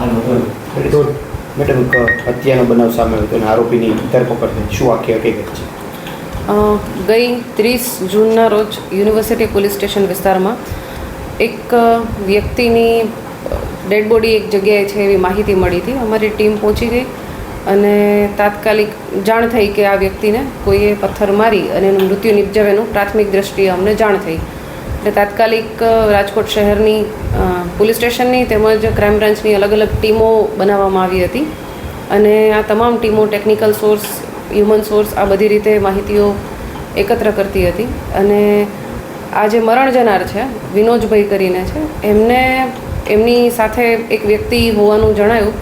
તો મેડમ હત્યાનો બનાવ સામે આવ્યો અને આરોપીની ધરપકડ થઈ શું આખી હકીકત છે. ગઈ ત્રીસ જૂનના રોજ યુનિવર્સિટી પોલીસ સ્ટેશન વિસ્તારમાં એક વ્યક્તિની ડેડ બોડી એક જગ્યાએ છે એવી માહિતી મળી હતી. અમારી ટીમ પહોંચી ગઈ અને તાત્કાલિક જાણ થઈ કે આ વ્યક્તિને કોઈએ પથ્થર મારી અને એનું મૃત્યુ નિપજાવેનું પ્રાથમિક દ્રષ્ટિએ અમને જાણ થઈ. એટલે તાત્કાલિક રાજકોટ શહેરની પોલીસ સ્ટેશનની તેમજ ક્રાઇમ બ્રાન્ચની અલગ અલગ ટીમો બનાવવામાં આવી હતી. અને આ તમામ ટીમો ટેકનિકલ સોર્સ, હ્યુમન સોર્સ આ બધી રીતે માહિતીઓ એકત્ર કરતી હતી. અને આ જે મરણ જનાર છે, વિનોજભાઈ કરીને છે, એમને, એમની સાથે એક વ્યક્તિ હોવાનું જણાયું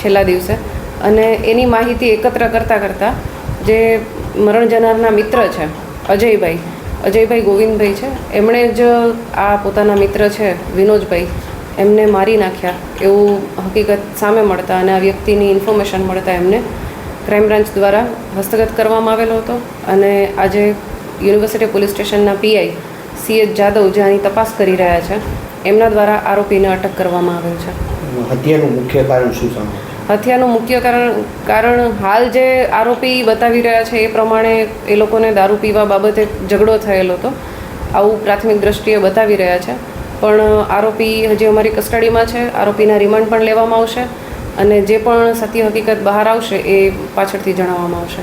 છેલ્લા દિવસે. અને એની માહિતી એકત્ર કરતાં કરતાં જે મરણ જનારના મિત્ર છે, અજયભાઈ અજયભાઈ ગોવિંદભાઈ છે. એમણે જ આ પોતાના મિત્ર છે વિનોજભાઈ એમને મારી નાખ્યા. એવું હકીકત સામે મળતા અને આ વ્યક્તિની ઇન્ફોર્મેશન મળતા એમને ક્રાઇમ બ્રાન્ચ દ્વારા હસ્તગત કરવામાં આવેલો હતો. અને આજે યુનિવર્સિટી પોલીસ સ્ટેશનના પીઆઈ સીએચ જાદવ જે આની તપાસ કરી રહ્યા છે, એમના દ્વારા આરોપીને અટક કરવામાં આવેલ છે. હત્યાનું મુખ્ય કારણ શું સામે હત્યાનું મુખ્ય કારણ કારણ હાલ જે આરોપી બતાવી રહ્યા છે એ પ્રમાણે એ લોકોને દારૂ પીવા બાબતે ઝઘડો થયેલો હતો. આવું પ્રાથમિક દ્રષ્ટિએ બતાવી રહ્યા છે. પણ આરોપી હજી અમારી કસ્ટડીમાં છે. આરોપીના રિમાન્ડ પણ લેવામાં આવશે અને જે પણ સત્ય હકીકત બહાર આવશે એ પાછળથી જણાવવામાં આવશે.